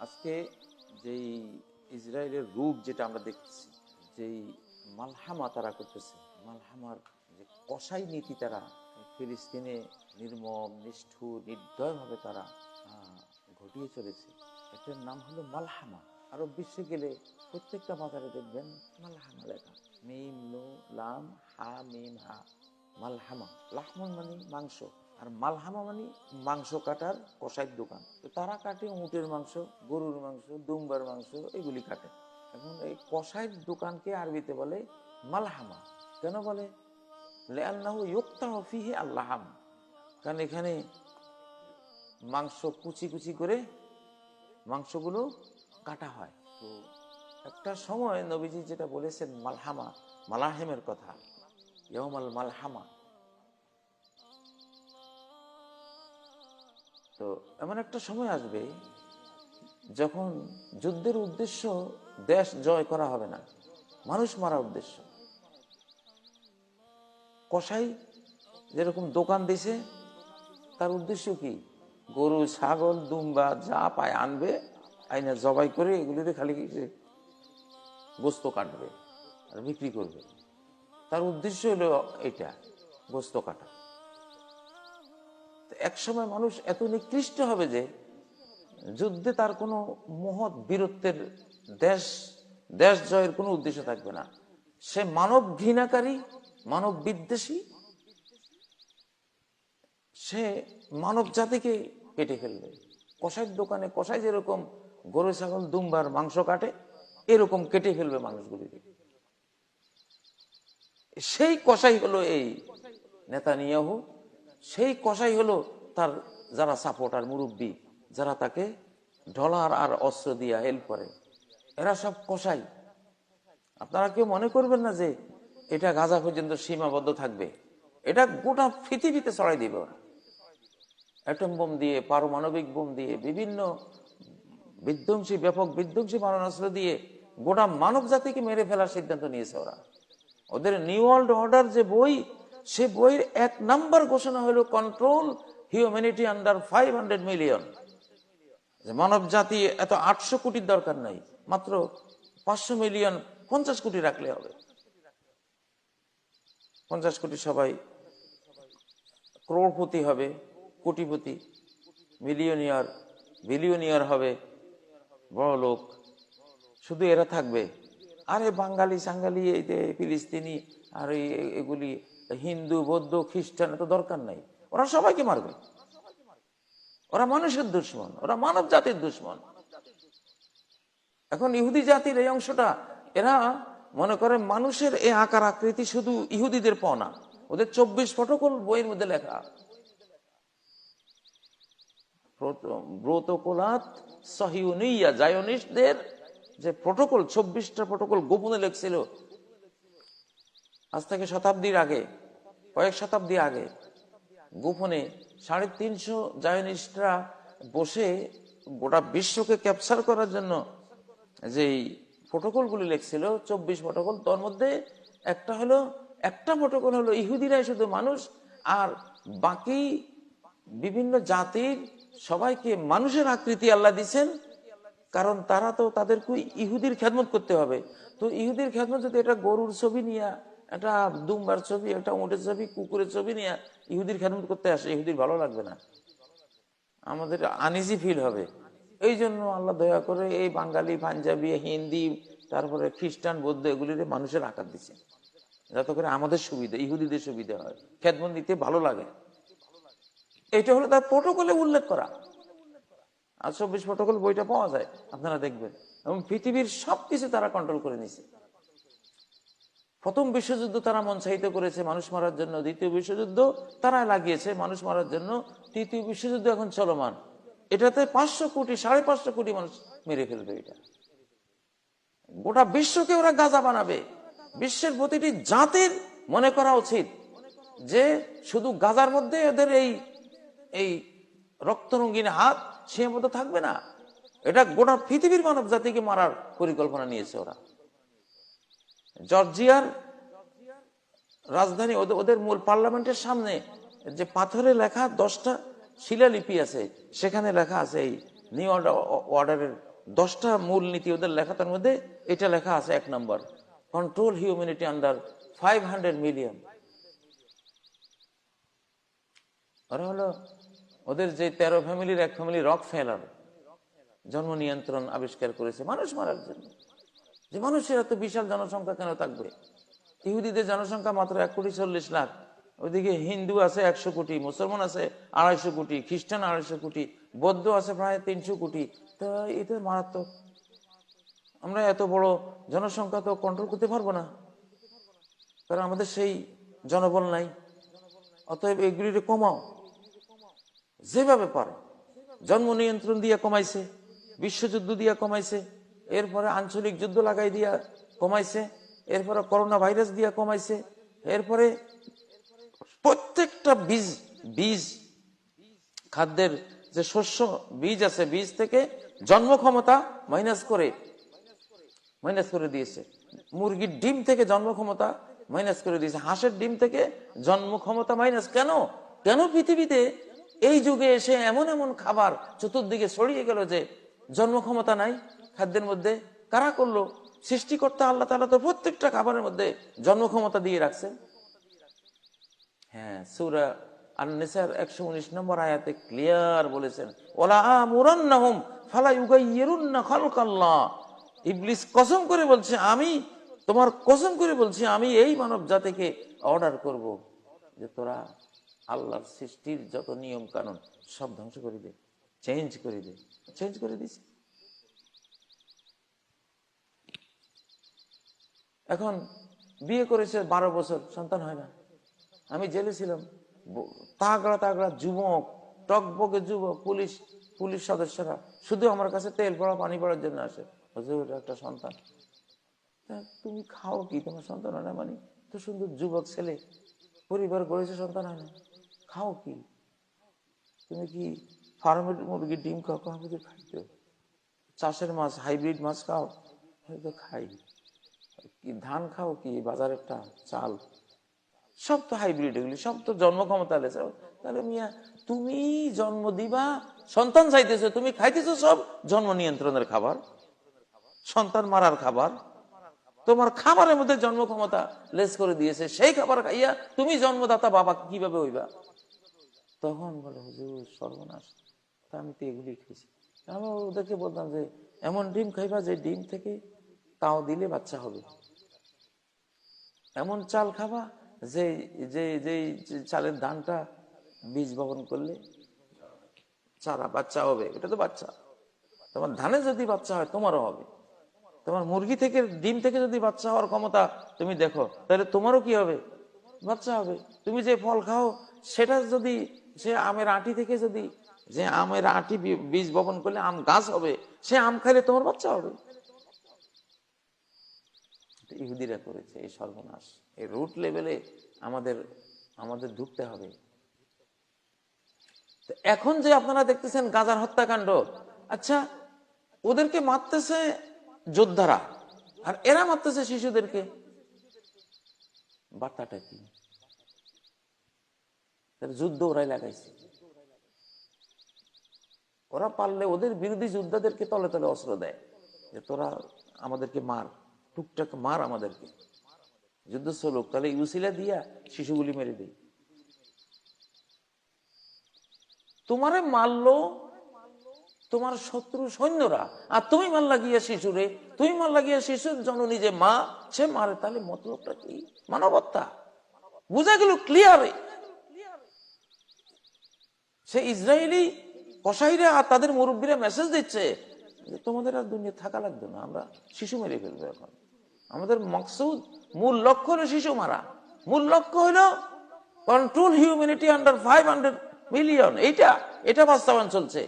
আজকে যেই ইসরায়েলের রূপ যেটা আমরা দেখতেছি, যেই মালহামা তারা করতেছে, মালহামার যে কসাই নীতি তারা, ফিলিস্তিনে নির্মম, নিষ্ঠুর, নির্দয়ভাবে তারা ঘটিয়ে চলেছে, এটার নাম হলো মালহামা। আরব বিশ্বে গেলে প্রত্যেকটা বাজারে দেখবেন মালহামা লেখা। মিম, নো, লাম, হা, মিম, হা, মালহামা। লাহমন মানে মাংস। আর মালহামা মানে মাংস কাটার কষাইয়ের দোকান। তো তারা কাটে উটের মাংস, গরুর মাংস দুম্বার মাংস, এগুলি কাটে। এখন এই কষাইয়ের দোকানকে আরবিতে বলে মালহামা। কেন বলে? লেআল্লাহ ইউক্তাহ ফিহে আল্লাহাম। কারণ এখানে মাংস কুচি কুচি করে মাংসগুলো কাটা হয়। তো একটা সময় নবীজি যেটা বলেছেন মালহামা, মালাহেমের কথা ইয়মাল মালহামা। তো এমন একটা সময় আসবে যখন যুদ্ধের উদ্দেশ্য দেশ জয় করা হবে না, মানুষ মারা উদ্দেশ্য। কসাই যেরকম দোকান দিছে, তার উদ্দেশ্য কি? গরু, ছাগল, দুম্বা যা পায় আনবে, আইনা জবাই করে এগুলিতে খালি গোস্ত কাটবে আর বিক্রি করবে। তার উদ্দেশ্য হলো এটা গোস্ত কাটা। তো এক সময় মানুষ এত নিকৃষ্ট হবে যে যুদ্ধে তার কোনো মহৎ বীরত্বের দেশ দেশ জয়ের কোনো উদ্দেশ্য থাকবে না। সে মানব ঘৃণাকারী, মানব বিদ্বেষী, সে মানব জাতিকে কেটে ফেলবে। কষাইয়ের দোকানে কষাই যেরকম গরু, ছাগল, দুম্বার, মাংস কাটে, এরকম কেটে ফেলবে মানুষগুলিকে। সেই কষাই হলো এই নেতানিয়াহু। সেই কষাই হলো তার যারা সাপোর্টার, মুরব্বী, যারা তাকে ডলার আর অস্ত্র দিয়া হেল্প করে। এরা সব কষাই। আপনারা কেউ মনে করবেন না যে এটা গাজা পর্যন্ত সীমাবদ্ধ থাকবে। এটা গোটা পৃথিবীতে ছড়াই দিবে ওরা। অ্যাটম বোম দিয়ে, পারমাণবিক বোম দিয়ে, বিভিন্ন বিধ্বংসী, ব্যাপক বিধ্বংসী মারণাস্ত্র দিয়ে গোটা মানব জাতিকে মেরে ফেলার সিদ্ধান্ত নিয়েছে ওরা। ওদের নিউ ওয়ার্ল্ড অর্ডার যে বই সে বইয়ের এক নাম্বার ঘোষণা হলো control humanity under five hundred million মানব জাতি এত আটশো কোটির দরকার নাই, মাত্র পাঁচশো মিলিয়ন পঞ্চাশ কোটি রাখলে হবে। পঞ্চাশ কোটি সবাই ক্রোড়পতি হবে, কোটিপতি মিলিয়নিয়ার বিলিয়নিয়ার হবে, বড় লোক। শুধু এরা থাকবে। আরে বাঙালি সাঙ্গালি এই যে ফিলিস্তিনি, আর এগুলি হিন্দু, বৌদ্ধ, খ্রিস্টান এত দরকার নাই। ওরা সবাইকে মারবে। ওরা মানুষের দুশ্মন, ওরা মানব জাতির দুশ্মন। এখন ইহুদি জাতির এই অংশটা, এরা মনে করে মানুষের এই আকার আকৃতি শুধু ইহুদিদের পাওনা ওদের চব্বিশ ফটোকল বইয়ের মধ্যে লেখা। ব্রতকোলাত সহিউনিয়া জায়নিস্টদের যে প্রোটোকল চব্বিশটা প্রোটোকল গোপনে লেখছিল আজ থেকে শতাব্দীর আগে, কয়েক শতাব্দী আগে, গোপনে সাড়ে তিনশো জায়নিস্টরা বসে গোটা বিশ্বকে ক্যাপচার করার জন্য যেই প্রোটোকলগুলি লেখছিল, চব্বিশ প্রোটোকল তোর মধ্যে একটা হলো, একটা প্রোটোকল হলো ইহুদিরাই শুধু মানুষ, আর বাকি বিভিন্ন জাতির সবাইকে মানুষের আকৃতি আল্লাহ দিচ্ছেন কারণ তারা তো তাদেরকে ইহুদির খেদমত করতে হবে। তো ইহুদির খেদমত যদি এটা গরুর ছবি নিয়ে একটা দুম্বার ছবি, একটা উঁটের ছবি, কুকুরের ছবি নিয়ে ইহুদির খেদমত করতে আসে, ইহুদির ভালো লাগবে না। আমাদের আনইজি ফিল হবে। এই জন্য আল্লাহ দয়া করে এই বাঙালি, পাঞ্জাবি, হিন্দি, তারপরে খ্রিস্টান, বৌদ্ধ এগুলির মানুষের আকার দিচ্ছে। যাতে করে আমাদের সুবিধা, ইহুদিদের সুবিধা হয়। খেদমত নিতে ভালো লাগে। এটা হলো তার প্রোটোকলে উল্লেখ করা। আর চব্বিশ প্রোটোকল বইটা পাওয়া যায়, আপনারা দেখবেন। এবং পৃথিবীর সবকিছু তারা কন্ট্রোল করে নিছে প্রথম বিশ্বযুদ্ধ তারা মনসাহিত করেছে, মানুষ মারার জন্য। দ্বিতীয় বিশ্বযুদ্ধ তারা লাগিয়েছে, মানুষ মারার জন্য। তৃতীয় বিশ্বযুদ্ধ এখন চলমান। এটাতে পাঁচশো কোটি, সাড়ে পাঁচশো কোটি মানুষ মেরে ফেলবে এটা। গোটা বিশ্বকে ওরা গাজা বানাবে। বিশ্বের প্রতিটি জাতির মনে করা উচিত যে শুধু গাজার মধ্যে এদের এই এই রক্তরঙ্গিন হাত সীমাবদ্ধ থাকবে না। এটা গোটা পৃথিবীর মানব জাতিকে মারার পরিকল্পনা নিয়েছে ওরা। জর্জিয়ার রাজধানী, ওদের মূল পার্লামেন্টের সামনে যে পাথরে লেখা দশটা শিলালিপি আছে, সেখানে লেখা আছে এই নিউ অর্ডারের দশটা মূল নীতি ওদের লেখা তার মধ্যে এটা লেখা আছে এক নম্বর। Control humanity under five hundred million ওরা হলো ওদের যে তেরো ফ্যামিলির এক ফ্যামিলি রক ফেলার জন্ম নিয়ন্ত্রণ আবিষ্কার করেছে, মানুষ মারার জন্য। যে মানুষের এত বিশাল জনসংখ্যা কেন থাকবে? ইহুদিদের জনসংখ্যা মাত্র এক কোটি চল্লিশ লাখ। ওইদিকে হিন্দু আছে একশো কোটি, মুসলমান আছে আড়াইশো কোটি, খ্রিস্টান আড়াইশো কোটি, বৌদ্ধ আছে প্রায় তিনশো কোটি। তো এটা মারাত্মক। আমরা এত বড় জনসংখ্যা তো কন্ট্রোল করতে পারব না। কারণ আমাদের সেই জনবল নাই। অতএব এগুলি কমাও। যেভাবে পারে। জন্ম নিয়ন্ত্রণ দিয়ে কমাইছে, বিশ্বযুদ্ধ দিয়া কমাইছে। এরপরে আঞ্চলিক যুদ্ধ লাগাই দিয়া কমাইছে, এরপরে করোনা ভাইরাস দিয়া কমাইছে, এরপরে প্রত্যেকটা বীজ বীজ, খাদ্যের যে শস্য বীজ আছে, বীজ থেকে জন্ম ক্ষমতা মাইনাস করে মাইনাস করে দিয়েছে। মুরগির ডিম থেকে জন্ম ক্ষমতা মাইনাস করে দিয়েছে। হাঁসের ডিম থেকে জন্ম ক্ষমতা মাইনাস কেন? কেন পৃথিবীতে এই যুগে এসে এমন এমন খাবার চতুর্দিকে ছড়িয়ে গেল যে জন্ম ক্ষমতা নাই? খাদ্যের মধ্যে কারা করল? সৃষ্টিকর্তা আল্লাহ তালা তো প্রত্যেকটা খাবারের মধ্যে জন্ম ক্ষমতা দিয়ে রাখছেন। হ্যাঁ কসম করে বলছে, আমি, তোমার কসম করে বলছি, আমি এই মানব জাতিকে অর্ডার করব যে তোরা আল্লাহর সৃষ্টির যত নিয়ম কানুন সব ধ্বংস করে দে চেঞ্জ করে দে। চেঞ্জ করে দিছে এখন বিয়ে করেছে বারো বছর, সন্তান হয় না। আমি জেলে ছিলাম। তাগড়া তাগড়া যুবক, টকবকে যুবক, পুলিশ পুলিশ সদস্যরা। শুধু আমার কাছে তেল পড়া, পানি পড়ার জন্য আসে। হুজুর একটা সন্তান। তুমি খাও কি? তোমার সন্তান হয় না মানে? তো সুন্দর যুবক ছেলে। পরিবার গড়েছে, সন্তান হয় না। খাও কি? তুমি কি ফার্মের মুরগির ডিম খাও? খাও হুজুর খাই তো চাষের মাছ, হাইব্রিড মাছ খাও? হয়তো খাই। কি ধান খাও কি বাজারেরটা চাল? সব তো হাইব্রিড এগুলি, সব তো জন্ম ক্ষমতা তাহলে মিয়া, তুমি জন্ম দিবা, সন্তান চাইতেছো, তুমি খাইতেছো সব জন্ম নিয়ন্ত্রণের খাবার। সন্তান মারার খাবার। তোমার খাবারের মধ্যে জন্ম ক্ষমতা লেস করে দিয়েছে, সেই খাবার খাইয়া তুমি জন্মদাতা, বাবা কীভাবে হইবা? তখন বলে, হুজুর, সর্বনাশ। তা আমি তো এগুলি খেয়েছি আমি ওদেরকে বলতাম যে, এমন ডিম খাইবা যে ডিম থেকে তাও দিলে বাচ্চা হবে। এমন চাল খাবা যে যে যে চালের ধানটা বীজ বপন করলে চারা বাচ্চা হবে। এটা তো বাচ্চা। তোমার ধানে যদি বাচ্চা হয়, তোমারও হবে। তোমার মুরগি থেকে, ডিম থেকে যদি বাচ্চা হওয়ার ক্ষমতা তুমি দেখো, তাহলে তোমারও কি হবে? বাচ্চা হবে। তুমি যে ফল খাও, সেটা যদি, সে আমের আটি থেকে যদি, যে আমের আটি বীজ বপন করলে আম গাছ হবে, সে আম খাইলে তোমার বাচ্চা হবে। ইহুদিরা করেছে, এই সর্বনাশ। এই রুট লেভেলে আমাদের আমাদের ঢুকতে হবে। এখন যে আপনারা দেখতেছেন গাজার হত্যাকাণ্ড আচ্ছা ওদেরকে মারতেছে যোদ্ধারা, আর এরা মারতেছে শিশুদেরকে। বার্তাটা কি? যুদ্ধ ওরাই লাগাইছে। ওরা পারলে ওদের বিরোধী যোদ্ধাদেরকে তলে তলে অস্ত্র দেয়, যে তোরা আমাদেরকে মার। টুকটাক মার আমাদেরকে। যুদ্ধ চলুক, তাহলে ইউসিলা দিয়া শিশুগুলি মেরে দেই। তোমারে মারলো তোমার শত্রু সৈন্যরা, আর তুমি মারলা গিয়া শিশুরে, তুমি মারলা গিয়া শিশুর জননী যে মা, সে মারে, তাহলে মতলবটা কি? মানবতা। বুঝা গেল ক্লিয়ারে সে ইসরায়েলি কসাইরা আর তাদের মুরব্বীরা মেসেজ দিচ্ছে যে তোমাদের আর দুনিয়া থাকা লাগবে না, আমরা শিশু মেরে ফেলব এখন। আমাদের মকসুদ, মূল লক্ষ্য হলো শিশু মারা। মূল লক্ষ্য হলো control humanity under five hundred million এইটা, এটা বাস্তবায়ন চলছে।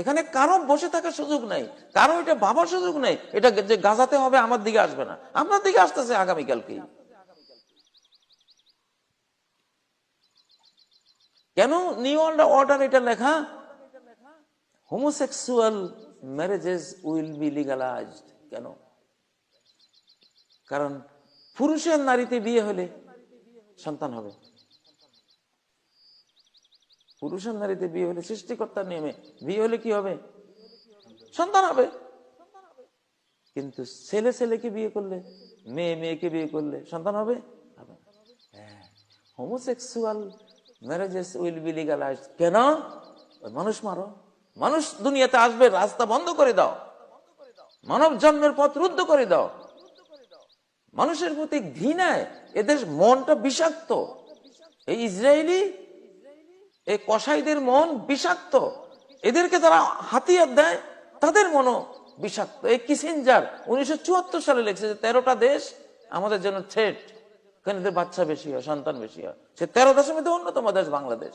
এখানে কারও বসে থাকার সুযোগ নেই, কারও এটা ভাবার সুযোগ নেই। এটা যে গাজাতে হবে আমার দিকে আসবে না। আপনার দিকে আসতেছে আগামীকালকেই। কেন নিউ অর্ডার এটা লেখা? Homosexual marriages will be legalised কেন? কারণ পুরুষের নারীতে বিয়ে হলে সন্তান হবে। পুরুষের নারীতে বিয়ে হলে সৃষ্টিকর্তার নিয়মে বিয়ে হলে কি হবে? সন্তান হবে। কিন্তু ছেলে ছেলেকে বিয়ে করলে, মেয়ে মেয়েকে বিয়ে করলে সন্তান হবে? Homosexual marriages will be legalise কেন? মানুষ মারো। মানুষ দুনিয়াতে আসবে, রাস্তা বন্ধ করে দাও। মানব জন্মের পথ রুদ্ধ করে দাও। মানুষের প্রতি ঘৃণায় এদের মনটা বিষাক্ত। এই ইসরায়েলি, এই কসাইদের মন বিষাক্ত। এদেরকে তারা হাতিয়ার দেয়, তাদের মনও বিষাক্ত। এই কিসিনজার উনিশশো চুয়াত্তর সালে লিখছে যে, তেরোটা দেশ আমাদের জন্য থ্রেট এদের বাচ্চা বেশি হয়, সন্তান বেশি হয়। সে তেরো দেশের অন্যতম দেশ, বাংলাদেশ।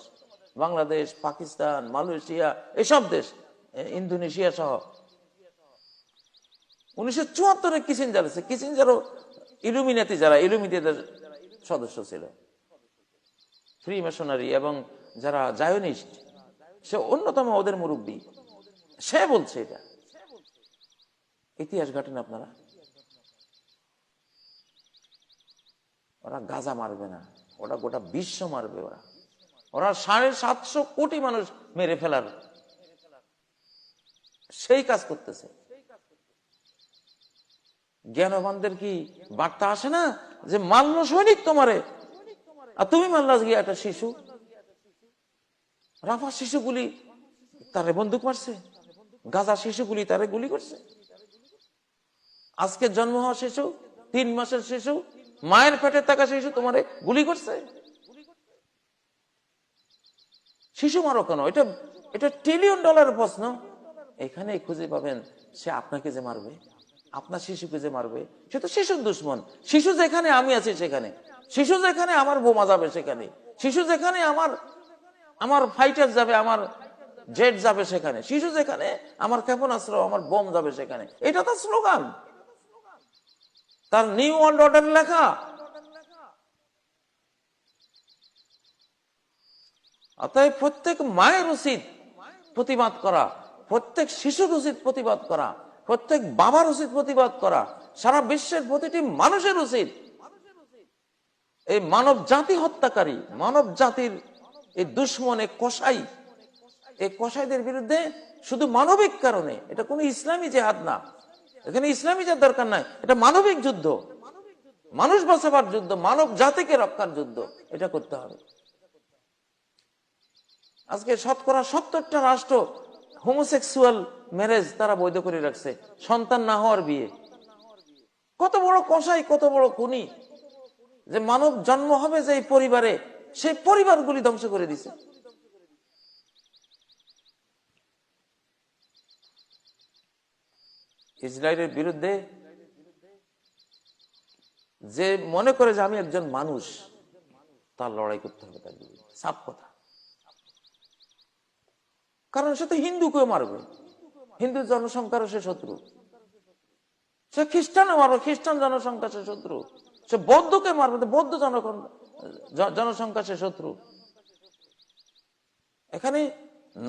বাংলাদেশ, পাকিস্তান, মালয়েশিয়া, এসব দেশ ইন্দোনেশিয়া সহ। উনিশশো চুয়াত্তরে কিসিনজার আছে কিসিনজারও ইলুমিনাতি যারা, ইলুমিনাতিদের সদস্য ছিল। ফ্রি মেশনারি এবং যারা জায়নিস্ট, সে অন্যতম ওদের মুরব্বী। সে বলছে এটা। ইতিহাস ঘটেন আপনারা? ওরা গাজা মারবে না। ওরা গোটা বিশ্ব মারবে ওরা। ওরা সাড়ে সাতশো কোটি মানুষ মেরে ফেলার সেই কাজ করতেছে। জ্ঞানবানদের কি বার্তা আসে না যে মাল্য সৈনিক তোমারে? আর তুমি মাল্লা গিয়ে একটা শিশু। রাফা শিশুগুলি তারে বন্দুক মারছে। গাজা শিশুগুলি তারে গুলি করছে। আজকে জন্ম হওয়া শিশু, তিন মাসের শিশু, মায়ের পেটে থাকা শিশু তোমারে গুলি করছে। শিশু মারো কেন? এটা এটা ট্রিলিয়ন ডলারের প্রশ্ন। এখানে খুঁজে পাবেন সে আপনাকে যে মারবে, আপনার শিশুকে যে মারবে। সে তো শিশুর দুশ্মন। শিশু যেখানে, আমি আছি সেখানে। শিশু যেখানে, আমার বোমা যাবে সেখানে। শিশু যেখানে, আমার আমার ফাইটার যাবে, আমার জেট যাবে সেখানে। শিশু যেখানে, আমার ক্ষেপণাস্ত্র, আমার বোম যাবে সেখানে। এটা তার স্লোগান তার নিউ ওয়ার্ল্ড অর্ডার লেখা। অতএব প্রত্যেক মায়ের উচিত প্রতিবাদ করা, প্রত্যেক শিশুর উচিত প্রতিবাদ করা, প্রত্যেক বাবার উচিত প্রতিবাদ করা, সারা বিশ্বের প্রতিটি মানুষের উচিত। এই মানব জাতি হত্যাকারী, মানব জাতির এই দুশ্মন কসাই, এই কসাইদের বিরুদ্ধে শুধু মানবিক কারণে, এটা কোনো ইসলামী জেহাদ না। এখানে ইসলামী জেহাদ দরকার নাই, এটা মানবিক যুদ্ধ। মানুষ বাঁচাবার যুদ্ধ, মানব জাতিকে রক্ষার যুদ্ধ, এটা করতে হবে। আজকে শতকরা সত্তরটা রাষ্ট্র হোমোসেক্সুয়াল ম্যারেজ তারা বৈধ করে রাখছে। সন্তান না হওয়ার বিয়ে। কত বড় কসাই, কত বড় খুনি। যে মানব জন্ম হবে যে পরিবারে, সেই পরিবারগুলি ধ্বংস করে দিছে। ইসরায়েলের বিরুদ্ধে যে মনে করে যে আমি একজন মানুষ, তার লড়াই করতে হবে তার বিরুদ্ধে। সাপ কথা। কারণ সে তো হিন্দুকেও মারবে। হিন্দু জনসংখ্যারও সে শত্রু। সে খ্রিস্টানও মারবে, খ্রিস্টান জনসংখ্যা সে শত্রু। সে বৌদ্ধকে মারবে বৌদ্ধ জনসংখ্যা সে শত্রু। এখানে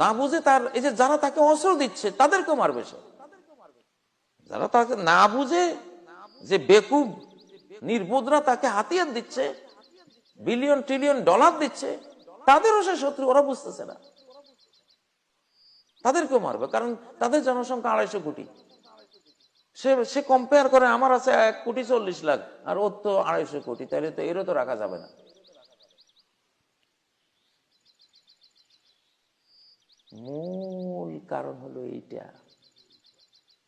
না বুঝে তার এই যে যারা তাকে অস্ত্র দিচ্ছে, তাদেরকেও মারবে সে। যারা তাকে না বুঝে যে বেকুব নির্বোধরা তাকে হাতিয়ার দিচ্ছে, বিলিয়ন ট্রিলিয়ন ডলার দিচ্ছে, তাদেরও সে শত্রু, ওরা বুঝতেছে না। তাদেরকেও মারবে, কারণ তাদের জনসংখ্যা আড়াইশো কোটি। সে সে কম্পেয়ার করে, আমার আছে এক কোটি চল্লিশ লাখ, আর ওর তো আড়াইশো কোটি, তাহলে তো এরও তো রাখা যাবে না। মূল কারণ হলো এইটা।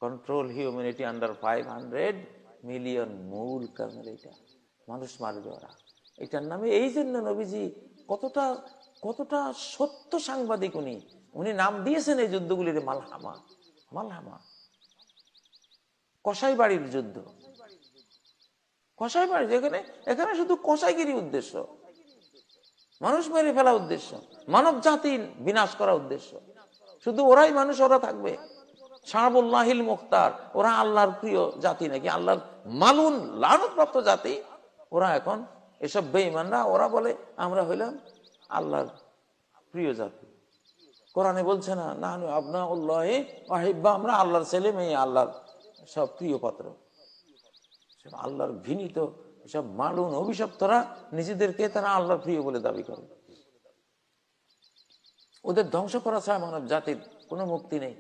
Control humanity under five hundred million মূল কারণ হলো এইটা। মানুষ মারবে ওরা। এটার নামে, এই জন্য নবীজি কতটা কতটা সত্য সাংবাদিক উনি। উনি নাম দিয়েছেন এই যুদ্ধগুলির মালহামা মালহামা। কসাই বাড়ির যুদ্ধ। কসাই বাড়ি এখানে এখানে শুধু কসাইগিরি উদ্দেশ্য। মানুষ মেরে ফেলা উদ্দেশ্য। মানব জাতির বিনাশ করা উদ্দেশ্য। শুধু ওরাই মানুষ, ওরা থাকবে। সাহাবুল্লাহিল মুখতার, ওরা আল্লাহর প্রিয় জাতি নাকি? আল্লাহর মালুন লানতপ্রাপ্ত জাতি। ওরা এখন এসব বেঈমানরা, ওরা বলে, আমরা হইলাম আল্লাহর প্রিয় জাতি। কোরআনে বলছে না না আপনা উল্লাহ আহিব্বা আমরা আল্লাহর ছেলে মেয়ে, আল্লাহর সব প্রিয় পাত্র। সব আল্লাহর ঘৃণিত সব মালুন অভিশপ্তরা নিজেদেরকে তারা আল্লাহর প্রিয় বলে দাবি করে। ওদের ধ্বংস করা ছাড়া মানব জাতির কোনো মুক্তি নেই।